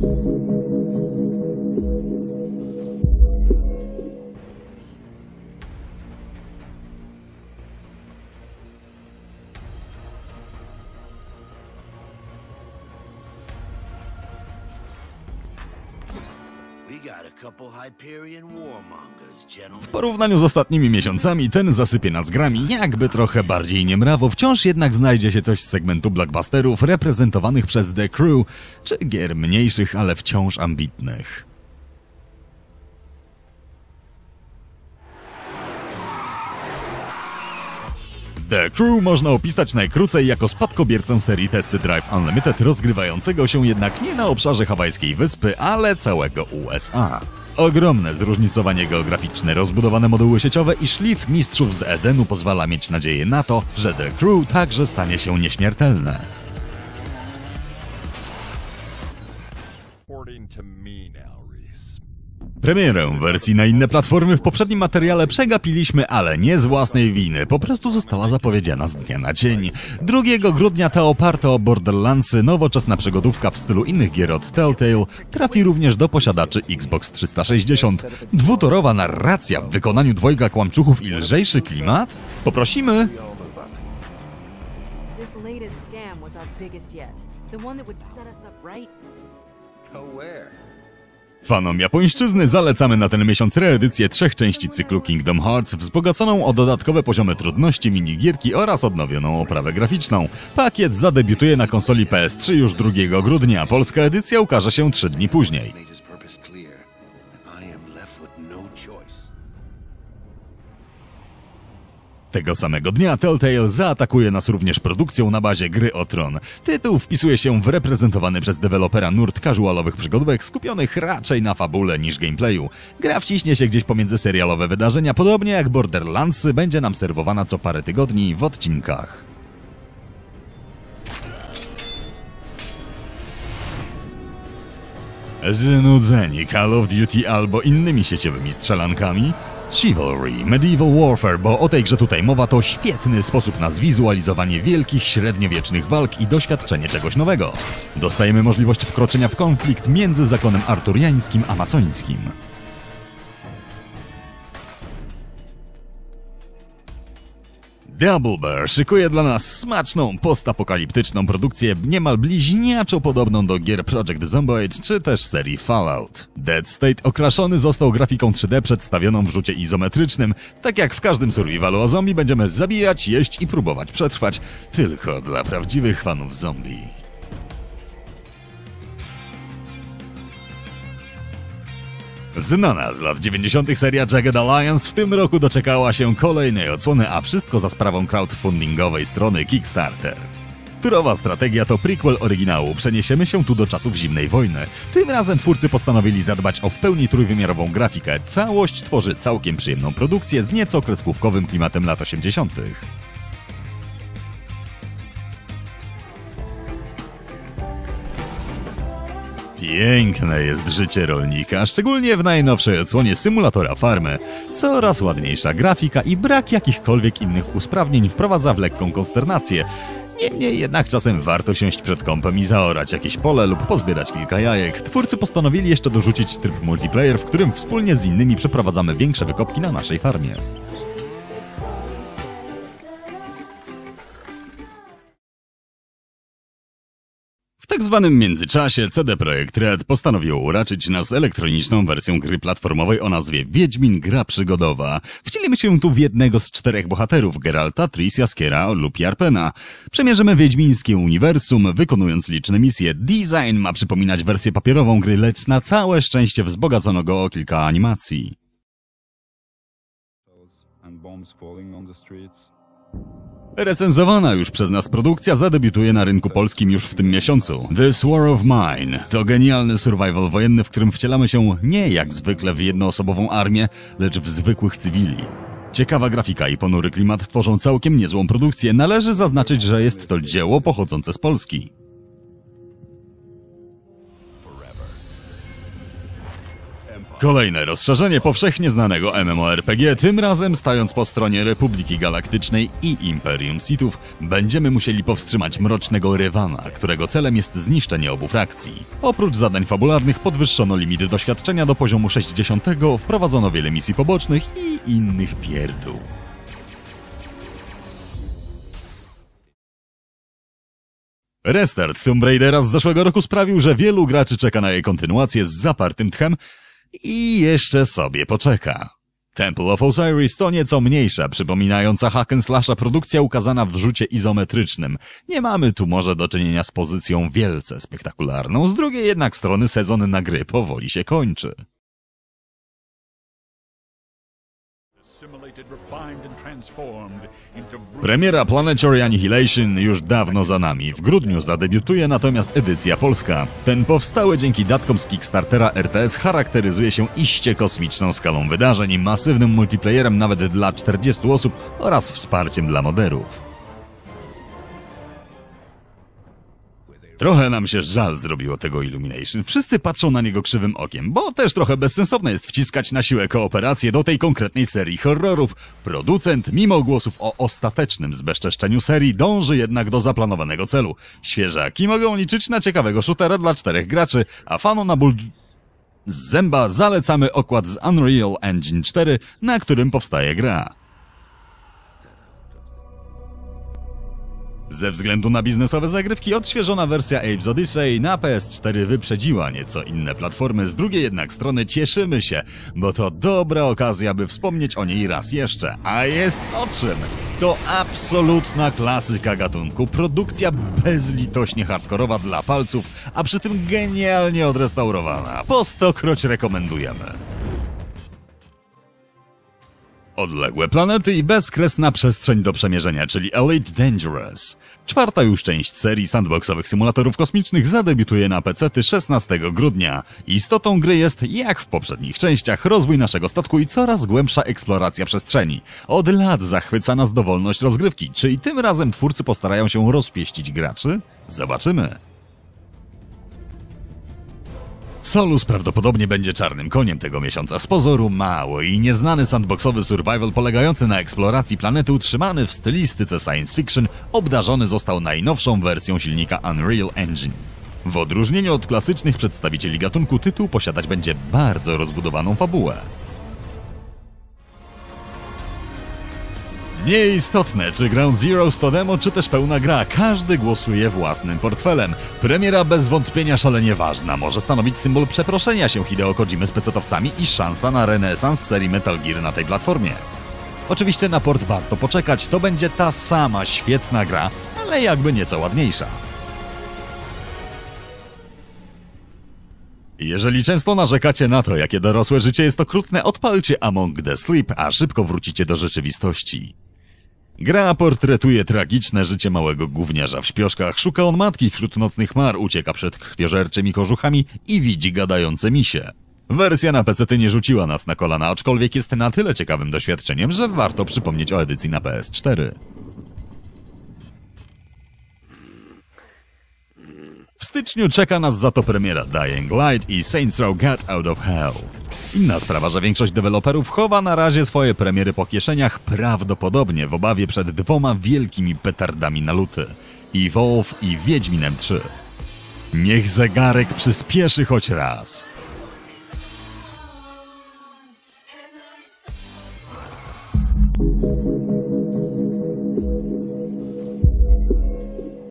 Thank you. W porównaniu z ostatnimi miesiącami ten zasypie nas grami jakby trochę bardziej niemrawo, wciąż jednak znajdzie się coś z segmentu blockbusterów reprezentowanych przez The Crew, czy gier mniejszych, ale wciąż ambitnych. The Crew można opisać najkrócej jako spadkobiercę serii Testy Drive Unlimited, rozgrywającego się jednak nie na obszarze hawajskiej wyspy, ale całego USA. Ogromne zróżnicowanie geograficzne, rozbudowane moduły sieciowe i szlif mistrzów z Edenu pozwala mieć nadzieję na to, że The Crew także stanie się nieśmiertelne. According to me now. Premierę wersji na inne platformy w poprzednim materiale przegapiliśmy, ale nie z własnej winy. Po prostu została zapowiedziana z dnia na dzień. 2 grudnia ta oparta o Borderlandsy nowoczesna przygodówka w stylu innych gier od Telltale trafi również do posiadaczy Xbox 360. Dwutorowa narracja w wykonaniu dwojga kłamczuchów i lżejszy klimat? Poprosimy! This Fanom japońszczyzny zalecamy na ten miesiąc reedycję trzech części cyklu Kingdom Hearts, wzbogaconą o dodatkowe poziomy trudności minigierki oraz odnowioną oprawę graficzną. Pakiet zadebiutuje na konsoli PS3 już 2 grudnia, polska edycja ukaże się 3 dni później. Tego samego dnia Telltale zaatakuje nas również produkcją na bazie gry o Tron. Tytuł wpisuje się w reprezentowany przez dewelopera nurt casualowych przygodówek skupionych raczej na fabule niż gameplayu. Gra wciśnie się gdzieś pomiędzy serialowe wydarzenia, podobnie jak Borderlandsy będzie nam serwowana co parę tygodni w odcinkach. Znudzeni Call of Duty albo innymi sieciowymi strzelankami? Chivalry, Medieval Warfare, bo o tej grze tutaj mowa to świetny sposób na zwizualizowanie wielkich średniowiecznych walk i doświadczenie czegoś nowego. Dostajemy możliwość wkroczenia w konflikt między zakonem arturiańskim a masońskim. Double Bear szykuje dla nas smaczną, postapokaliptyczną produkcję niemal bliźniaczo podobną do gier Project Zomboid czy też serii Fallout. Dead State okraszony został grafiką 3D przedstawioną w rzucie izometrycznym. Tak jak w każdym survivalu o zombie będziemy zabijać, jeść i próbować przetrwać. Tylko dla prawdziwych fanów zombie. Znana z lat 90. seria Jagged Alliance w tym roku doczekała się kolejnej odsłony, a wszystko za sprawą crowdfundingowej strony Kickstarter. Turowa strategia to prequel oryginału. Przeniesiemy się tu do czasów zimnej wojny. Tym razem twórcy postanowili zadbać o w pełni trójwymiarową grafikę. Całość tworzy całkiem przyjemną produkcję z nieco kreskówkowym klimatem lat 80. Piękne jest życie rolnika, szczególnie w najnowszej odsłonie symulatora farmy. Coraz ładniejsza grafika i brak jakichkolwiek innych usprawnień wprowadza w lekką konsternację. Niemniej jednak czasem warto siąść przed kąpem i zaorać jakieś pole lub pozbierać kilka jajek. Twórcy postanowili jeszcze dorzucić tryb multiplayer, w którym wspólnie z innymi przeprowadzamy większe wykopki na naszej farmie. Tak zwanym międzyczasie CD Projekt Red postanowił uraczyć nas elektroniczną wersją gry platformowej o nazwie Wiedźmin Gra Przygodowa. Wcielimy się tu w jednego z czterech bohaterów, Geralta, Tris, Jaskiera lub Jarpena. Przemierzymy wiedźmińskie uniwersum, wykonując liczne misje. Design ma przypominać wersję papierową gry, lecz na całe szczęście wzbogacono go o kilka animacji. and bombs falling on the streets. Recenzowana już przez nas produkcja zadebiutuje na rynku polskim już w tym miesiącu. This War of Mine to genialny survival wojenny, w którym wcielamy się nie jak zwykle w jednoosobową armię, lecz w zwykłych cywili. Ciekawa grafika i ponury klimat tworzą całkiem niezłą produkcję. Należy zaznaczyć, że jest to dzieło pochodzące z Polski. Kolejne rozszerzenie powszechnie znanego MMORPG, tym razem stając po stronie Republiki Galaktycznej i Imperium Sithów, będziemy musieli powstrzymać mrocznego Revana, którego celem jest zniszczenie obu frakcji. Oprócz zadań fabularnych podwyższono limity doświadczenia do poziomu 60, wprowadzono wiele misji pobocznych i innych pierdół. Restart Tomb Raidera z zeszłego roku sprawił, że wielu graczy czeka na jej kontynuację z zapartym tchem i jeszcze sobie poczeka. Temple of Osiris to nieco mniejsza, przypominająca hack slasha produkcja ukazana w rzucie izometrycznym. Nie mamy tu może do czynienia z pozycją wielce spektakularną, z drugiej jednak strony sezon na gry powoli się kończy. Premiera Planetary Annihilation już dawno za nami. W grudniu zadebiutuje natomiast edycja polska. Ten powstały dzięki datkom z Kickstartera RTS charakteryzuje się iście kosmiczną skalą wydarzeń, masywnym multiplayerem nawet dla 40 osób oraz wsparciem dla moderów. Trochę nam się żal zrobiło tego Illumination. Wszyscy patrzą na niego krzywym okiem, bo też trochę bezsensowne jest wciskać na siłę kooperację do tej konkretnej serii horrorów. Producent, mimo głosów o ostatecznym zbezczeszczeniu serii, dąży jednak do zaplanowanego celu. Świeżaki mogą liczyć na ciekawego shootera dla czterech graczy, a fanom na ból... Z zęba zalecamy okład z Unreal Engine 4, na którym powstaje gra. Ze względu na biznesowe zagrywki odświeżona wersja Apes Odyssey na PS4 wyprzedziła nieco inne platformy, z drugiej jednak strony cieszymy się, bo to dobra okazja, by wspomnieć o niej raz jeszcze. A jest o czym? To absolutna klasyka gatunku, produkcja bezlitośnie hardkorowa dla palców, a przy tym genialnie odrestaurowana. Po stokroć rekomendujemy. Odległe planety i bezkresna przestrzeń do przemierzenia, czyli Elite Dangerous. Czwarta już część serii sandboxowych symulatorów kosmicznych zadebiutuje na PC 16 grudnia. Istotą gry jest, jak w poprzednich częściach, rozwój naszego statku i coraz głębsza eksploracja przestrzeni. Od lat zachwyca nas dowolność rozgrywki. Czy i tym razem twórcy postarają się rozpieścić graczy? Zobaczymy. Solus prawdopodobnie będzie czarnym koniem tego miesiąca. Z pozoru mały i nieznany sandboxowy survival polegający na eksploracji planety utrzymany w stylistyce science fiction obdarzony został najnowszą wersją silnika Unreal Engine. W odróżnieniu od klasycznych przedstawicieli gatunku tytuł posiadać będzie bardzo rozbudowaną fabułę. Nieistotne, czy Ground Zero to demo, czy też pełna gra, każdy głosuje własnym portfelem. Premiera bez wątpienia szalenie ważna, może stanowić symbol przeproszenia się Hideo Kojimy z pecetowcami i szansa na renesans serii Metal Gear na tej platformie. Oczywiście na port warto poczekać, to będzie ta sama świetna gra, ale jakby nieco ładniejsza. Jeżeli często narzekacie na to, jakie dorosłe życie jest okrutne, odpalcie Among the Sleep, a szybko wrócicie do rzeczywistości. Gra portretuje tragiczne życie małego gówniarza w śpioszkach. Szuka on matki wśród nocnych mar, ucieka przed krwiożerczymi kożuchami i widzi gadające misie. Wersja na PC nie rzuciła nas na kolana, aczkolwiek jest na tyle ciekawym doświadczeniem, że warto przypomnieć o edycji na PS4. W styczniu czeka nas za to premiera Dying Light i Saints Row Get Out of Hell. Inna sprawa, że większość deweloperów chowa na razie swoje premiery po kieszeniach, prawdopodobnie w obawie przed dwoma wielkimi petardami na luty. Evolve i Wiedźminem 3. Niech zegarek przyspieszy choć raz.